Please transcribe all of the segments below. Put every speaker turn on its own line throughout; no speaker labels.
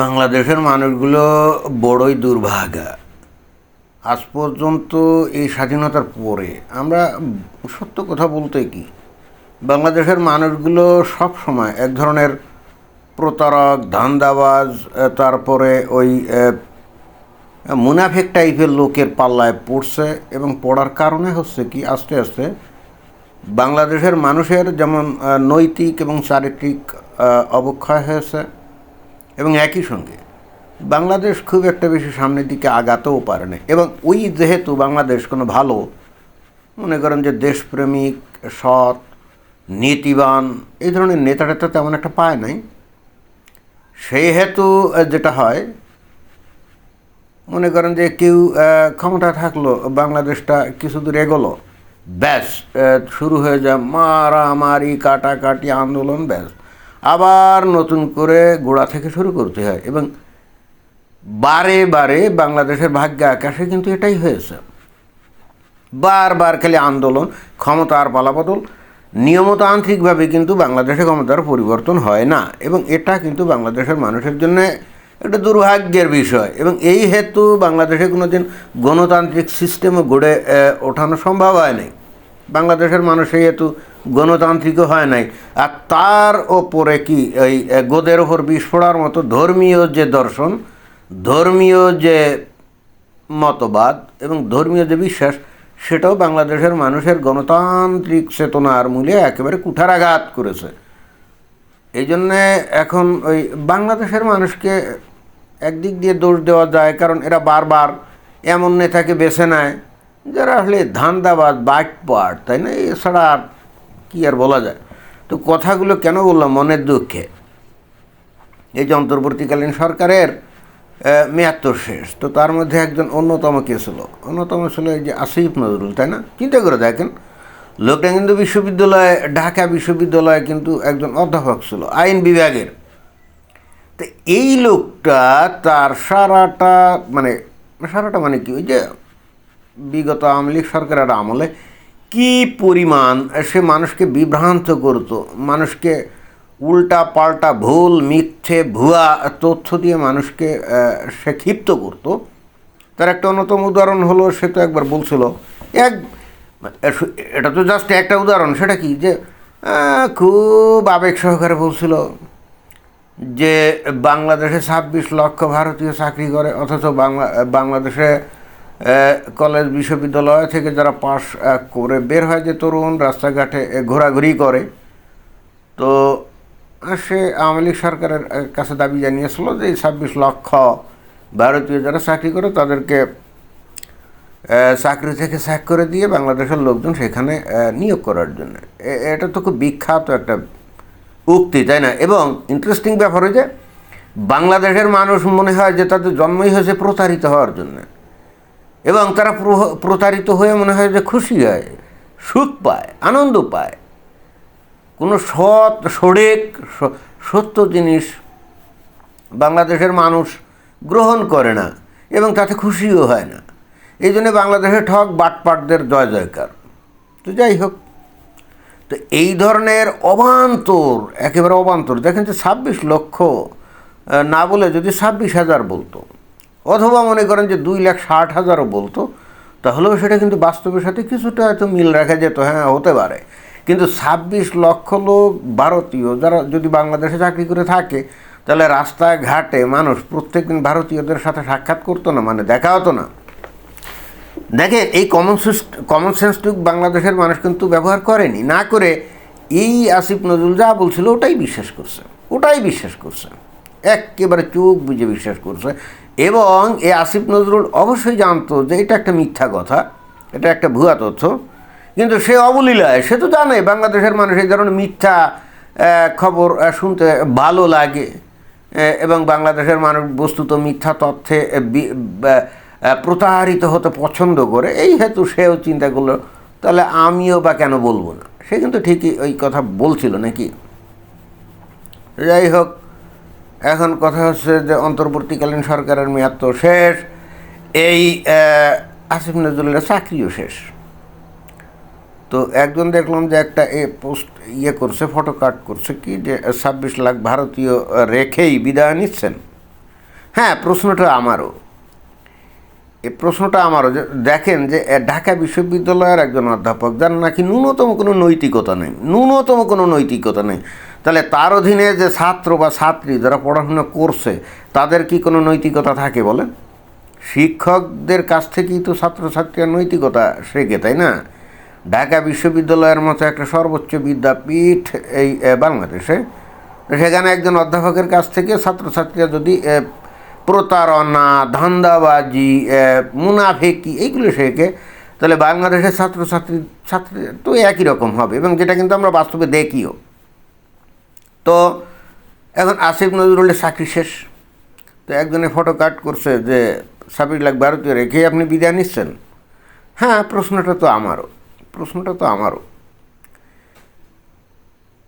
বাংলাদেশের মানুষগুলো বড়ই দুর্ভাগা। আজ পর্যন্ত এই স্বাধীনতার পরে আমরা সত্য কথা বলতে কি? বাংলাদেশের মানুষগুলো সব সময় এক ধরনের প্রতারক, ধান্দাবাজ তারপরে ওই মুনাফেক টাইপের লোকের পাল্লায় পড়ছে এবং পড়ার কারণে হচ্ছে কি, আস্তে আস্তে বাংলাদেশের মানুষের যেমন নৈতিক এবং চারিত্রিক অবক্ষয় হয়েছে এবং একই সঙ্গে বাংলাদেশ খুব একটা বেশি সামনের দিকে আগাতেও পারে না এবং ওই যেহেতু বাংলাদেশ কোনো ভালো, মনে করেন যে দেশপ্রেমিক, সৎ, নীতিবান, এই ধরনের নেতা টেতা তেমন একটা পায় নাই। সেই হেতু যেটা হয়, মনে করেন যে কেউ ক্ষমতা থাকল, বাংলাদেশটা কিছু দূর এগোলো, ব্যাস শুরু হয়ে যায় মারামারি, কাটাকাটি, আন্দোলন, ব্যাস। আবার নতুন করে গোড়া থেকে শুরু করতে হয় এবং বারে বারে বাংলাদেশের ভাগ্য আকাশে কিন্তু এটাই হয়েছে। বারবার খালি আন্দোলন ক্ষমতার পালাবদল, নিয়মতান্ত্রিকভাবে কিন্তু বাংলাদেশে ক্ষমতার পরিবর্তন হয় না এবং এটা কিন্তু বাংলাদেশের মানুষের জন্য একটা দুর্ভাগ্যের বিষয় এবং এই হেতু বাংলাদেশে কোনো দিন গণতান্ত্রিক সিস্টেমও গড়ে ওঠানো সম্ভব হয় নাই। বাংলাদেশের মানুষ এই হেতু গণতান্ত্রিকও হয় নাই। আর তার ওপরে কি এই গোদের ওপর বিষ পড়ার মতো ধর্মীয় যে দর্শন, ধর্মীয় যে মতবাদ এবং ধর্মীয় যে বিশ্বাস, সেটাও বাংলাদেশের মানুষের গণতান্ত্রিক চেতনার মূলে একেবারে কুঠারাঘাত করেছে। এই জন্যে এখন ওই বাংলাদেশের মানুষকে একদিক দিয়ে দোষ দেওয়া যায়, কারণ এরা বারবার এমন নেতাকে বেছে নেয়, যারা আসলে ধান্দাবাজ বাটপাট, তাই না? এছাড়া আর কী আর বলা যায়? তো কথাগুলো কেন বললাম? মনের দুঃখে। এই যে অন্তর্বর্তীকালীন সরকারের মেয়াদ তো শেষ। তো তার মধ্যে একজন অন্যতম কে ছিল? অন্যতম ছিল এই যে আসিফ নজরুল, তাই না? চিন্তা করে দেখেন। লোকটা কিন্তু বিশ্ববিদ্যালয়ে, ঢাকা বিশ্ববিদ্যালয়ে কিন্তু একজন অধ্যাপক ছিল, আইন বিভাগের। তো এই লোকটা তার সারাটা মানে সারাটা মানে কি? ওই যে বিগত আওয়ামী লীগ সরকারের আমলে কি পরিমাণ সে মানুষকে বিভ্রান্ত করত, মানুষকে উল্টা পাল্টা ভুল, মিথ্যে, ভুয়া তথ্য দিয়ে মানুষকে সে ক্ষিপ্ত করত। তার একটা অন্যতম উদাহরণ হলো, সে তো একবার বলছিল, এক, এটা তো জাস্ট একটা উদাহরণ, সেটা কি? যে খুব আবেগ সহকারে বলছিল যে, বাংলাদেশে ছাব্বিশ লক্ষ ভারতীয় চাকরি করে, অথচ বাংলা, বাংলাদেশে কলেজ বিশ্ববিদ্যালয় থেকে যারা পাশ করে বের হয় যে তরুণ, রাস্তাঘাটে ঘোরাঘুরি করে। তো সে আওয়ামী লীগ সরকারের কাছে দাবি জানিয়েছিল যে এই ছাব্বিশ লক্ষ ভারতীয় যারা চাকরি করে তাদেরকে চাকরি থেকে স্যাক করে দিয়ে বাংলাদেশের লোকজন সেখানে নিয়োগ করার জন্য। এটা তো খুব বিখ্যাত একটা উক্তি, তাই না? এবং ইন্টারেস্টিং ব্যাপার হচ্ছে বাংলাদেশের মানুষ মনে হয় যে তাদের জন্মই হয়েছে প্রতারিত হওয়ার জন্য। এবং তারা প্রতারিত হয়ে মনে হয় যে খুশি হয়, সুখ পায়, আনন্দ পায়। কোনো সৎ সড়েক সত্য জিনিস বাংলাদেশের মানুষ গ্রহণ করে না এবং তাতে খুশিও হয় না। এই জন্য বাংলাদেশে ঠক বাটপাটদের জয় জয়কার। তো যাই হোক, তো এই ধরনের অবান্তর, একেবারে অবান্তর, দেখেন যে ছাব্বিশ লক্ষ না বলে যদি ছাব্বিশ হাজার বলতো অথবা মনে করেন যে দুই লাখ ষাট হাজারও বলতো, তাহলেও সেটা কিন্তু বাস্তবের সাথে কিছুটা হয়তো মিল রাখা যেত। হ্যাঁ হতে পারে। কিন্তু ছাব্বিশ লক্ষ লোক ভারতীয়, যারা যদি বাংলাদেশে চাকরি করে থাকে, তাহলে রাস্তায় ঘাটে মানুষ প্রত্যেকদিন ভারতীয়দের সাথে সাক্ষাৎ করতো না মানে দেখা হতো না। দেখেন, এই কমন কমন সেন্সটুক বাংলাদেশের মানুষ কিন্তু ব্যবহার করেনি। না করে এই আসিফ নজরুল যা বলছিল, ওটাই বিশ্বাস করছে। ওটাই বিশ্বাস করছে। একেবারে চোখ বুঝে বিশ্বাস করছে। এবং এই আসিফ নজরুল অবশ্যই জানতো যে এটা একটা মিথ্যা কথা এটা একটা ভুয়া তথ্য। কিন্তু সে অবলীলায় সে তো জানে বাংলাদেশের মানুষ এই ধরনের মিথ্যা খবর শুনতে ভালো লাগে। এবং বাংলাদেশের মানুষ বস্তুত মিথ্যা তথ্যে এ, এ, প্রতারিত হতে পছন্দ করে এই হেতু সেও চিন্তা করল তাহলে আমিও বা কেন বলব না? সে কিন্তু ঠিকই ওই কথা বলছিল নাকি। যাই হোক এখন কথা হচ্ছে যে অন্তর্বর্তীকালীন সরকারের মেয়াদ তো শেষ, এই আসিফ নজরুলের চাকরিও শেষ। তো একজন দেখলাম যে একটা এ পোস্ট ইয়ে করছে, ফটো কাট করছে কি যে ছাব্বিশ লাখ ভারতীয় রেখেই বিদায় নিচ্ছেন। হ্যাঁ প্রশ্নটা আমারও। এই প্রশ্নটা আমারও যে দেখেন যে ঢাকা বিশ্ববিদ্যালয়ের একজন অধ্যাপক, যার নাকি ন্যূনতম কোনো নৈতিকতা নেই, ন্যূনতম কোনো নৈতিকতা নেই। তাহলে তার অধীনে যে ছাত্র বা ছাত্রী যারা পড়াশোনা করছে, তাদের কি কোনো নৈতিকতা থাকে বলেন? শিক্ষকদের কাছ থেকেই তো ছাত্রছাত্রীরা নৈতিকতা শেখে, তাই না? ঢাকা বিশ্ববিদ্যালয়ের মতো একটা সর্বোচ্চ বিদ্যাপীঠ এই বাংলাদেশে, সেখানে একজন অধ্যাপকের কাছ থেকে ছাত্রছাত্রীরা যদি প্রতারণা, ধান্দাবাজি মুনাফেকি এইগুলো শেখে, তাহলে বাংলাদেশের ছাত্রছাত্রী ছাত্রী তো একই রকম হবে এবং যেটা কিন্তু আমরা বাস্তবে দেখিও। তো এখন আসিফ নজরুলের চাকরি শেষ। তো একজনে ফটো কাট করছে যে সাবির লাখ ভারতীয় রেখে আপনি বিদায় নিচ্ছেন? হ্যাঁ প্রশ্নটা তো আমারও, প্রশ্নটা তো আমারও।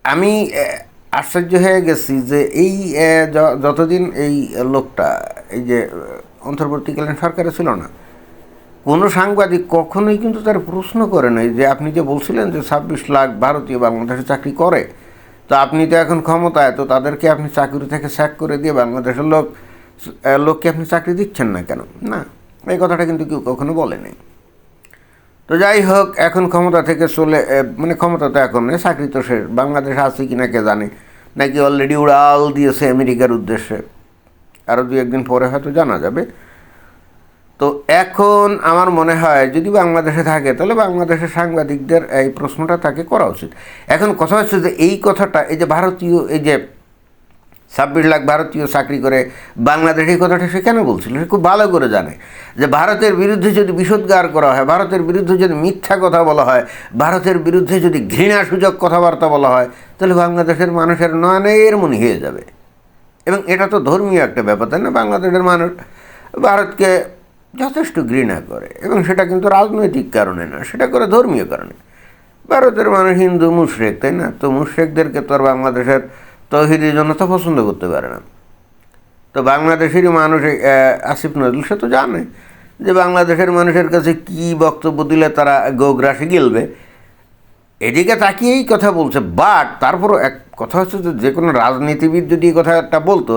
আমি আশ্চর্য হয়ে গেছি যে এই যতদিন এই লোকটা, এই যে, অন্তর্বর্তীকালীন সরকারে ছিল না, কোনো সাংবাদিক কখনোই কিন্তু তার প্রশ্ন করে নাই যে আপনি যে বলছিলেন যে ছাব্বিশ লাখ ভারতীয় বাংলাদেশে চাকরি করে তো আপনি তো এখন ক্ষমতায়, তো তাদেরকে আপনি চাকরি থেকে স্যাক করে দিয়ে বাংলাদেশের লোক লোককে আপনি চাকরি দিচ্ছেন না কেন? না, এই কথাটা কিন্তু কেউ কখনো বলেনি। তো যাই হোক, এখন ক্ষমতা থেকে চলে মানে ক্ষমতা তো এখন নেই, চাকরি তো শেষ। বাংলাদেশ আছে কি না কে জানে? নাকি অলরেডি উড়াল দিয়েছে আমেরিকার উদ্দেশ্যে? আরও দু একদিন পরে হয়তো জানা যাবে। তো এখন আমার মনে হয়, যদি বাংলাদেশে থাকে, তাহলে বাংলাদেশের সাংবাদিকদের এই প্রশ্নটা তাকে করা উচিত। এখন কথা হচ্ছে যে, এই কথাটা, এই যে ভারতীয়, এই যে ছাব্বিশ লাখ ভারতীয় চাকরি করে বাংলাদেশ, এই কথাটা সে কেন বলছিল? সে খুব ভালো করে জানে যে ভারতের বিরুদ্ধে যদি বিষোদ্গার করা হয়, ভারতের বিরুদ্ধে যদি মিথ্যা কথা বলা হয়, ভারতের বিরুদ্ধে যদি ঘৃণাসূচক কথাবার্তা বলা হয়, তাহলে বাংলাদেশের মানুষের নয়নের মনি হয়ে যাবে। এবং এটা তো ধর্মীয় একটা ব্যাপার, তাই না? বাংলাদেশের মানুষ, ভারতকে যথেষ্ট ঘৃণা করে এবং সেটা কিন্তু রাজনৈতিক কারণে না, সেটা করে ধর্মীয় কারণে। ভারতের মানুষ হিন্দু, মুশরেক, তাই না? তো মুশরেকদেরকে তো আর বাংলাদেশের জন্য তো পছন্দ করতে পারে না। তো বাংলাদেশেরই মানুষ আসিফ নজরুল, সে তো জানে যে বাংলাদেশের মানুষের কাছে কি বক্তব্য দিলে তারা গোগ্রাসে গেলবে। এদিকে তাকিয়েই কথা বলছে, বাট তারপরও এক কথা হচ্ছে যে যে কোনো রাজনীতিবিদ যদি এই কথাটা বলতো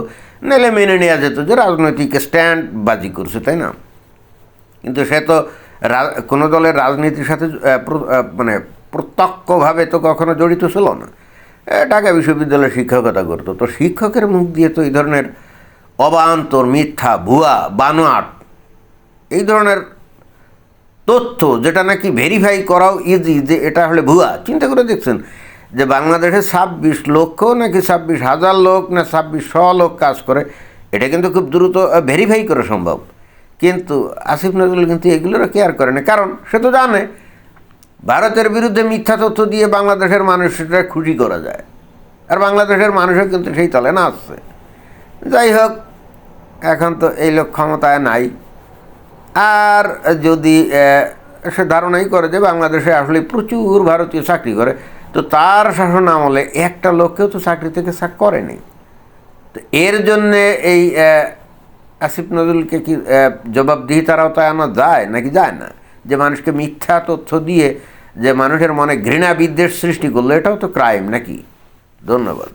নাহলে মেনে নেওয়া যেত যে রাজনৈতিক স্ট্যান্ড বাজি করছে, তাই না? কিন্তু সে তো কোনো দলের রাজনীতির সাথে মানে প্রত্যক্ষভাবে তো কখনো জড়িত ছিল না। ঢাকা বিশ্ববিদ্যালয়ে শিক্ষকতা করতো তো শিক্ষকের মুখ দিয়ে তো এই ধরনের অবান্তর, মিথ্যা, ভুয়া, বানোয়াট, এই ধরনের তথ্য যেটা নাকি ভেরিফাই করাও ইজি যে এটা হলে ভুয়া। চিন্তা করে দেখছেন যে বাংলাদেশে ছাব্বিশ লক্ষ নাকি ছাব্বিশ হাজার লোক না ছাব্বিশ শ লোক কাজ করে, এটা কিন্তু খুব দ্রুত ভেরিফাই করা সম্ভব। কিন্তু আসিফ নজরুল কিন্তু এগুলোরও কেয়ার করে না। কারণ সে তো জানে, ভারতের বিরুদ্ধে মিথ্যা তথ্য দিয়ে বাংলাদেশের মানুষটা খুশি করা যায়। আর বাংলাদেশের মানুষও কিন্তু সেই তলে না আসছে। যাই হোক, এখন তো এই লোক ক্ষমতায় নাই। আর যদি সে ধারণাই করে যে বাংলাদেশে আসলে প্রচুর ভারতীয় চাকরি করে, তো তার শাসন আমলে একটা লোককেও তো চাকরি থেকে চাক করেনি। তো এর জন্যে এই আসিফ নজরুলকে কি জবাবদিহিতারাও জবাবদিহিতার আওতায় আনা যায় নাকি যায় না? যে মানুষকে মিথ্যা তথ্য দিয়ে যে মানুষের মনে ঘৃণা বিদ্বেষ সৃষ্টি করল, এটাও তো ক্রাইম নাকি? ধন্যবাদ।